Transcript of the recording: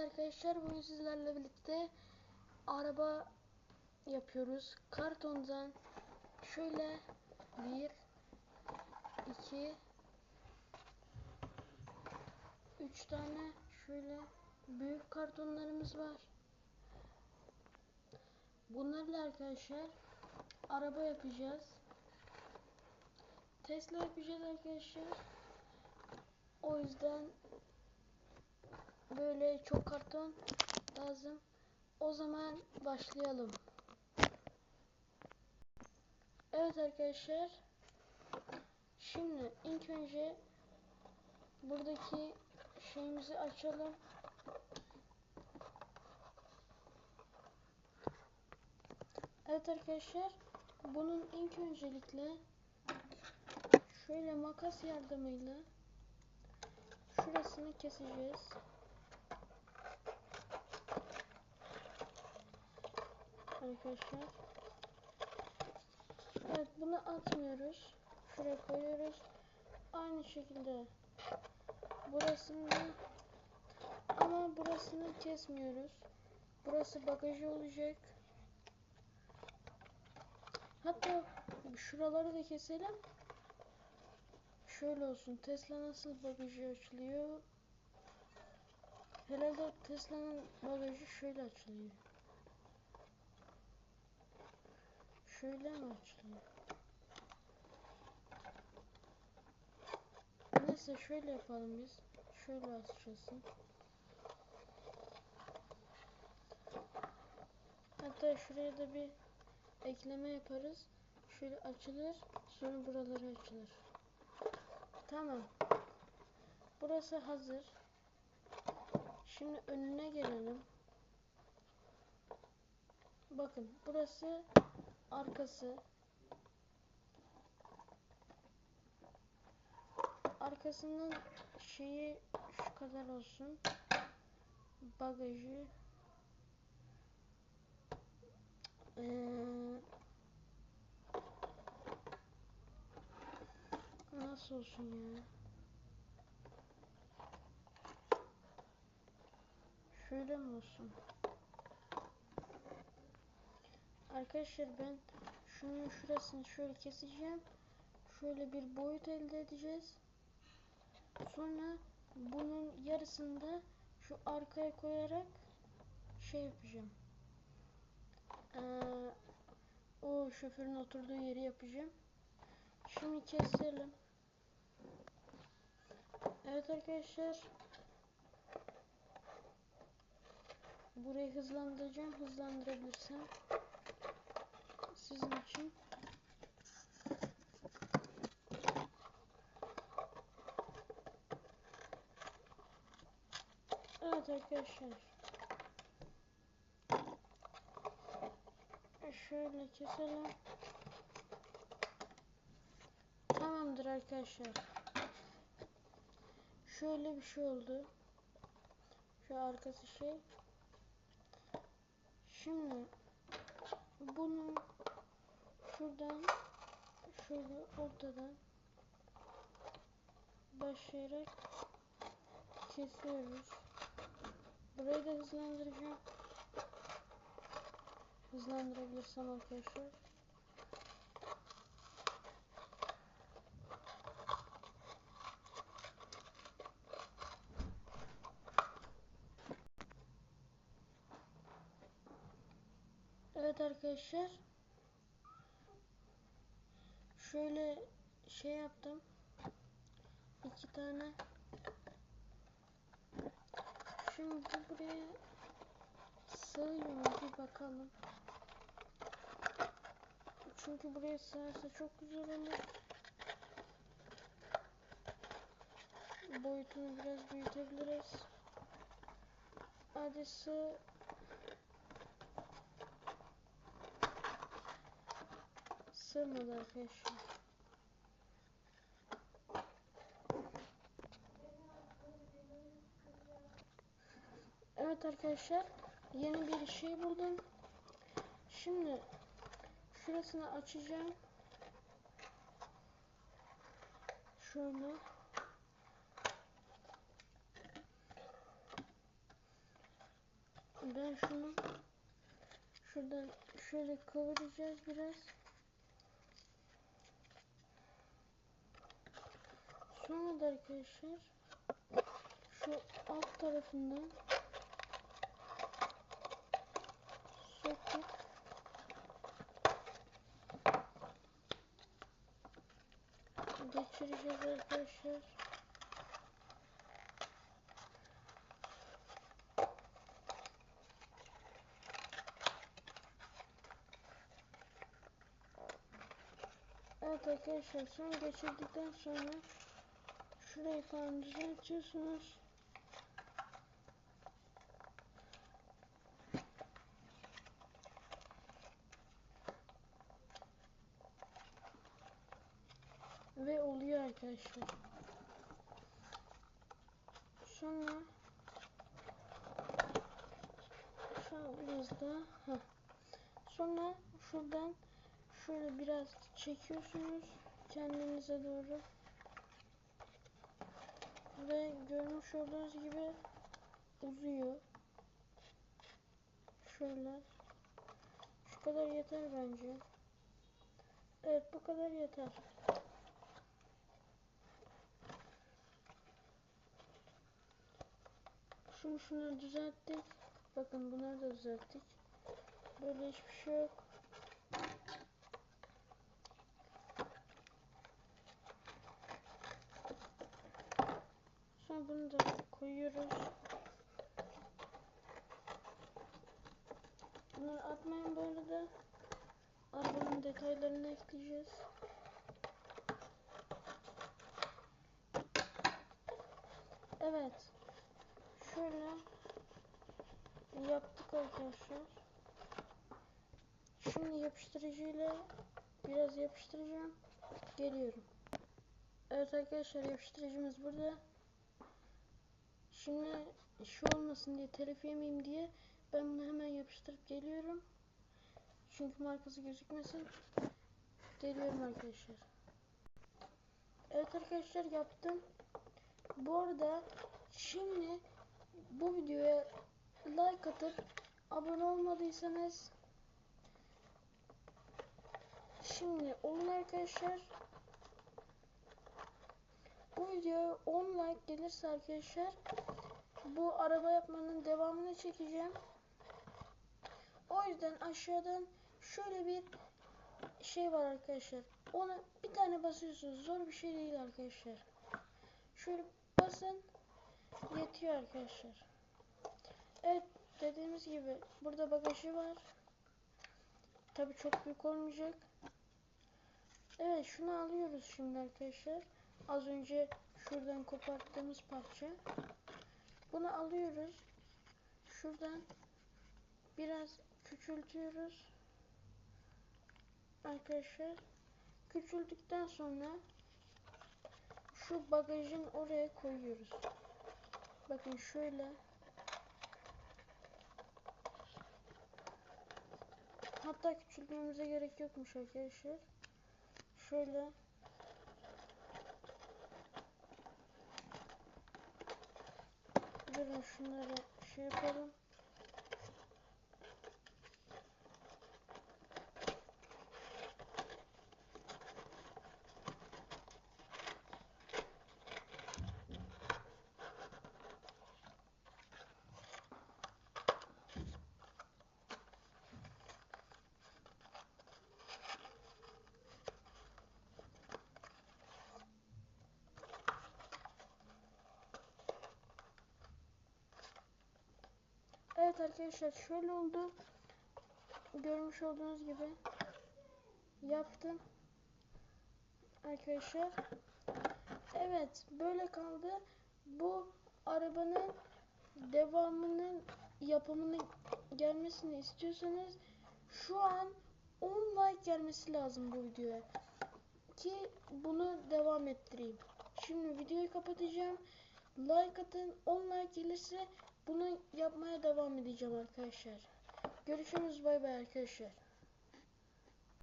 arkadaşlar bugün sizlerle birlikte araba yapıyoruz. Kartondan şöyle bir, iki, üç tane şöyle büyük kartonlarımız var. Bunlarla arkadaşlar araba yapacağız. Tesla yapacağız arkadaşlar. O yüzden böyle çok karton lazım. O zaman başlayalım. Evet arkadaşlar. Şimdi ilk önce buradaki şeyimizi açalım. Evet arkadaşlar. Bunun ilk öncelikle şöyle makas yardımıyla şurasını keseceğiz. Arkadaşlar. Evet bunu atmıyoruz. Şuraya koyuyoruz. Aynı şekilde burasını ama burasını kesmiyoruz. Burası bagajı olacak. Hatta şuraları da keselim. Şöyle olsun. Tesla nasıl bagajı açılıyor? Herhalde Tesla'nın bagajı şöyle açılıyor. Şöyle mi açılıyor? Neyse şöyle yapalım biz. Şöyle açılsın. Hatta şuraya da bir ekleme yaparız. Şöyle açılır. Sonra buraları açılır. Tamam. Burası hazır. Şimdi önüne gelelim. Bakın burası arkası. Arkasının şeyi şu kadar olsun. Bagajı. Ee, nasıl olsun ya? Şöyle mi olsun? Arkadaşlar ben şunun şurasını şöyle keseceğim. Şöyle bir boyut elde edeceğiz. Sonra bunun yarısını da şu arkaya koyarak şey yapacağım. Ee, o şoförün oturduğu yeri yapacağım. Şimdi keselim. Evet arkadaşlar. Burayı hızlandıracağım. Hızlandırabilirsem. İçin. Evet arkadaşlar. Şöyle keselim. Tamamdır arkadaşlar. Şöyle bir şey oldu. Şu arkası şey. Şimdi bunu şuradan şöyle ortadan başlayarak kesiyoruz. Burayı da hızlandıracağım. Hızlandırabilirsem arkadaşlar. Evet arkadaşlar. Şöyle şey yaptım. İki tane. Şimdi buraya sığıyor bir bakalım. Çünkü buraya sığarsa çok güzel olur. Boyutunu biraz büyütebiliriz. Hadi sığ. Sığmadı arkadaşlar. Evet arkadaşlar yeni bir şey buldum. Şimdi şurasını açacağım. Şöyle. ben şunu şuradan şöyle kıvıracağız biraz. Sonra da arkadaşlar şu alt tarafından söküp geçireceğiz arkadaşlar. Evet arkadaşlar son geçirdikten sonra şurayı falan düzeltiyorsunuz. Ve oluyor arkadaşlar. Sonra an biraz daha sonra şuradan şöyle biraz çekiyorsunuz kendinize doğru ve görmüş olduğunuz gibi uzuyor. Şöyle şu kadar yeter bence. Evet bu kadar yeter. Şimdi şunu düzelttik. Bakın bunları da düzelttik. Böyle hiçbir şey yok. Sonra bunu da koyuyoruz. Bunları atmayın bu arada. Arabanın detaylarını ekleyeceğiz. Evet. Şöyle yaptık arkadaşlar. Şimdi yapıştırıcıyla biraz yapıştıracağım. Geliyorum. Evet arkadaşlar yapıştırıcımız burada. Şimdi şu olmasın diye telif yemeyeyim diye ben bunu hemen yapıştırıp geliyorum. Çünkü markası gözükmesin. Geliyorum arkadaşlar. Evet arkadaşlar yaptım. Bu arada şimdi bu videoya like atıp abone olmadıysanız şimdi olun arkadaşlar. Bu videoya 10 like gelirse arkadaşlar bu araba yapmanın devamını çekeceğim. O yüzden aşağıdan şöyle bir şey var arkadaşlar. Ona bir tane basıyorsunuz. Zor bir şey değil arkadaşlar. Şöyle basın. Yetiyor arkadaşlar. Evet dediğimiz gibi burada bagajı var. Tabi çok büyük olmayacak. Evet şunu alıyoruz şimdi arkadaşlar. Az önce şuradan koparttığımız parça. Bunu alıyoruz. Şuradan biraz küçültüyoruz. Arkadaşlar küçüldükten sonra şu bagajın oraya koyuyoruz. Bakın şöyle. Hatta küçültmemize gerek yokmuş arkadaşlar. Şöyle Durun şunları şey yapalım. Evet arkadaşlar şöyle oldu. Görmüş olduğunuz gibi yaptım. Arkadaşlar. Evet böyle kaldı. Bu arabanın devamının yapımını gelmesini istiyorsanız şu an 10 like gelmesi lazım bu videoya. Ki bunu devam ettireyim. Şimdi videoyu kapatacağım. Like atın 10 like gelirse bunu yapmaya devam edeceğim arkadaşlar. Görüşürüz bay bay arkadaşlar.